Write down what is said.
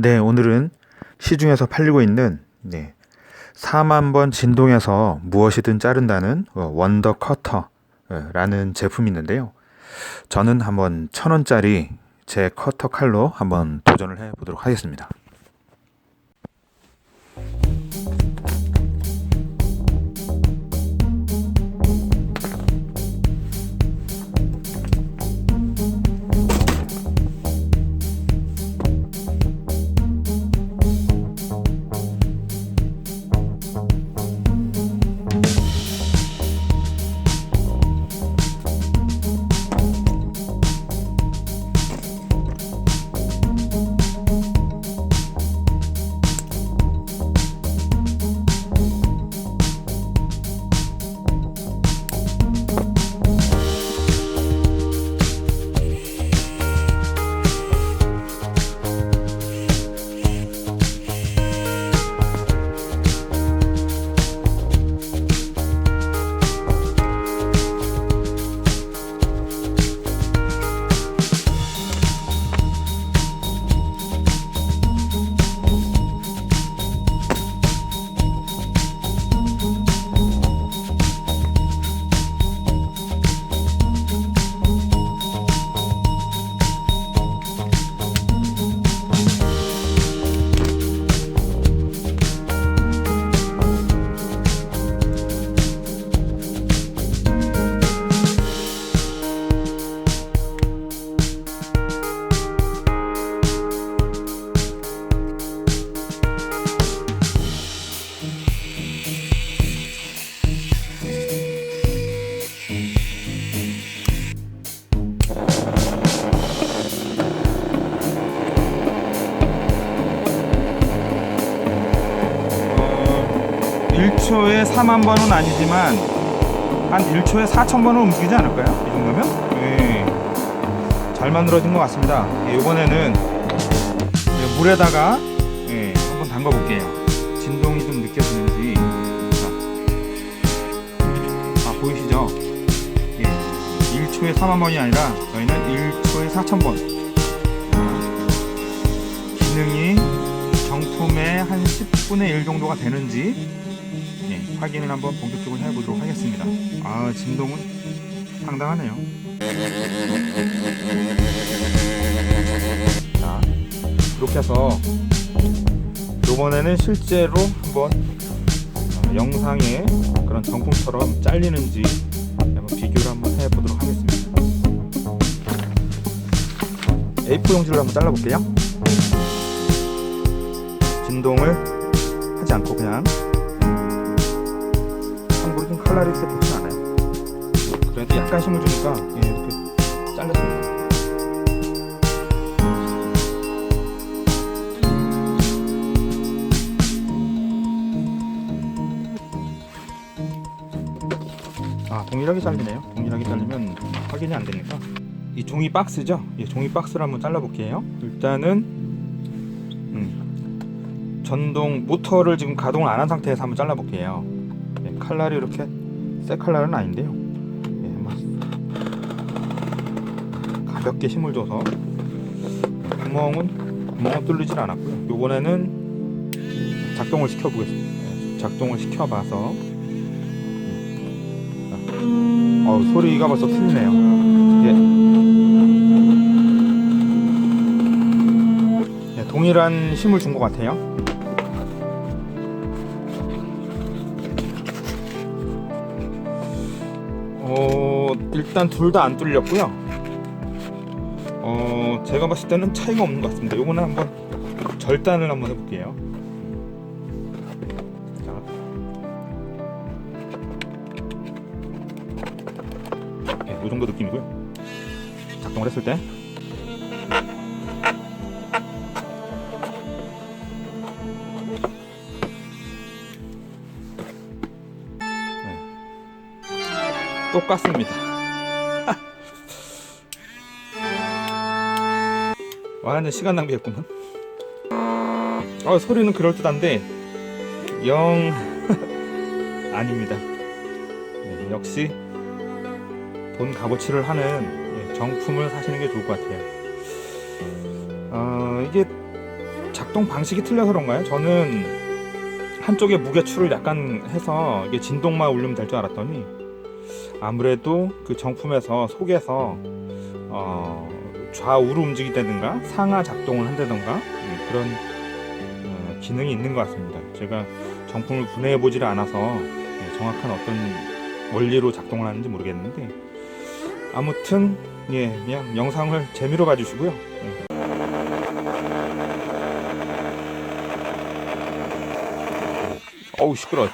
네, 오늘은 시중에서 팔리고 있는 네, 4만 번 진동해서 무엇이든 자른다는 어, 원더 커터라는 제품이 있는데요. 저는 한번 천 원짜리 제 커터 칼로 한번 도전을 해 보도록 하겠습니다. 1초에 4만 번은 아니지만 한 1초에 4천 번은 움직이지 않을까요? 이 정도면? 예. 잘 만들어진 것 같습니다. 예, 이번에는 예, 물에다가 예, 한번 담가 볼게요. 진동이 좀 느껴지는지. 자. 아, 보이시죠? 예. 1초에 4만 번이 아니라 저희는 1초에 4천 번. 기능이 정품의 한 10분의 1 정도가 되는지 예, 확인을 한번 본격적으로 해보도록 하겠습니다. 아, 진동은 상당하네요. 자, 이렇게 해서 이번에는 실제로 한번 어, 영상에 그런 정품처럼 잘리는지 한번 비교를 한번 해보도록 하겠습니다. A4 용지를 한번 잘라볼게요. 진동을 하지 않고 그냥 칼날이 이렇게 좋진 않아요. 그래도 약간 힘을 주니까 예, 이렇게 잘렸습니다. 아 동일하게 잘리네요. 동일하게 잘리면 확인이 안 되니까 이 종이 박스죠. 이 종이 박스를 한번 잘라볼게요. 일단은 음, 전동 모터를 지금 가동을 안 한 상태에서 한번 잘라볼게요. 예, 칼날이 이렇게 새 칼날은 아닌데요. 예, 한번 가볍게 힘을 줘서 구멍은 구멍은 뚫리질 않았고요. 요번에는 작동을 시켜보겠습니다. 예, 작동을 시켜봐서 어, 소리가 벌써 틀리네요. 예. 예, 동일한 힘을 준 것 같아요. 어, 일단 둘 다 안 뚫렸고요. 어, 제가 봤을 때는 차이가 없는 것 같습니다. 요거는 한번 절단을 한번 해볼게요. 자, 예, 이 정도 느낌이고요. 작동을 했을 때. 똑같습니다. 완전 시간 낭비했구만. 어, 소리는 그럴듯한데 영 아닙니다. 네, 역시 돈 값어치를 하는 예, 정품을 사시는 게 좋을 것 같아요. 어, 이게 작동 방식이 틀려서 그런가요? 저는 한쪽에 무게추를 약간 해서 이게 진동만 울리면 될 줄 알았더니 아무래도 그 정품에서 속에서 어, 좌우로 움직이다든가 상하 작동을 한다든가 음, 그런 어, 기능이 있는 것 같습니다. 제가 정품을 분해해 보지를 않아서 예, 정확한 어떤 원리로 작동을 하는지 모르겠는데 아무튼 예 그냥 영상을 재미로 봐주시고요. 예. 어우 시끄러.